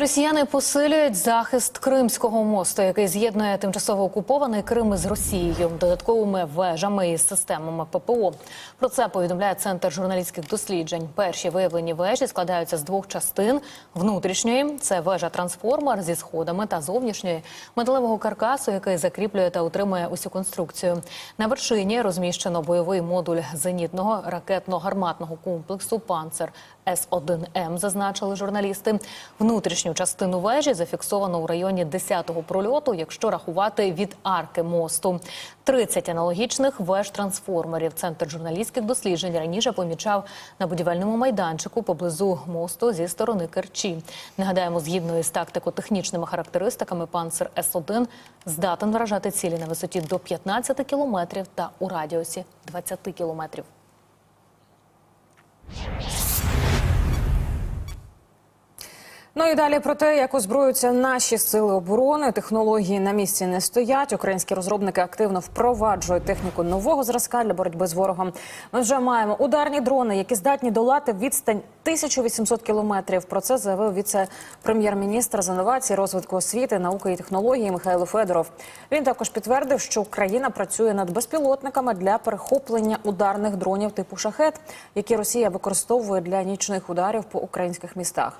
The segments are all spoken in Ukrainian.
Росіяни посилюють захист Кримського мосту, який з'єднує тимчасово окупований Крим із Росією, додатковими вежами і системами ППО. Про це повідомляє центр журналістських досліджень. Перші виявлені вежі складаються з двох частин: внутрішньої це вежа трансформер зі сходами та зовнішньої металевого каркасу, який закріплює та утримує усю конструкцію. На вершині розміщено бойовий модуль зенітного ракетно-гарматного комплексу Панцер С-1М, зазначили журналісти. Внутрішню частину вежі зафіксовано у районі 10-го прольоту, якщо рахувати від арки мосту. 30 аналогічних веж-трансформерів. Центр журналістських досліджень раніше помічав на будівельному майданчику поблизу мосту зі сторони Керчі. Нагадаємо, згідно із тактико-технічними характеристиками, панцер С-1 здатен вражати цілі на висоті до 15 кілометрів та у радіусі 20 кілометрів. Ну і далі про те, як озброюються наші сили оборони. Технології на місці не стоять. Українські розробники активно впроваджують техніку нового зразка для боротьби з ворогом. Ми вже маємо ударні дрони, які здатні долати відстань 1800 кілометрів. Про це заявив віце-прем'єр-міністр з інновацій, розвитку освіти, науки і технології Михайло Федоров. Він також підтвердив, що Україна працює над безпілотниками для перехоплення ударних дронів типу шахет, які Росія використовує для нічних ударів по українських містах.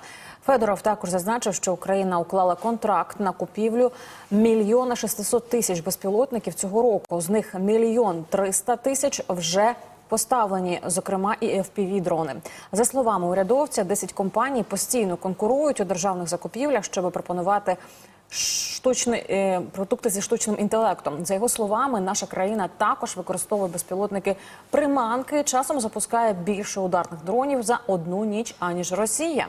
Федоров також зазначив, що Україна уклала контракт на купівлю мільйона 600 тисяч безпілотників цього року. З них мільйон 300 тисяч вже поставлені, зокрема і fpv дрони. За словами урядовця, 10 компаній постійно конкурують у державних закупівлях, щоб пропонувати штучні е, продукти зі штучним інтелектом. За його словами, наша країна також використовує безпілотники приманки. Часом запускає більше ударних дронів за одну ніч аніж Росія.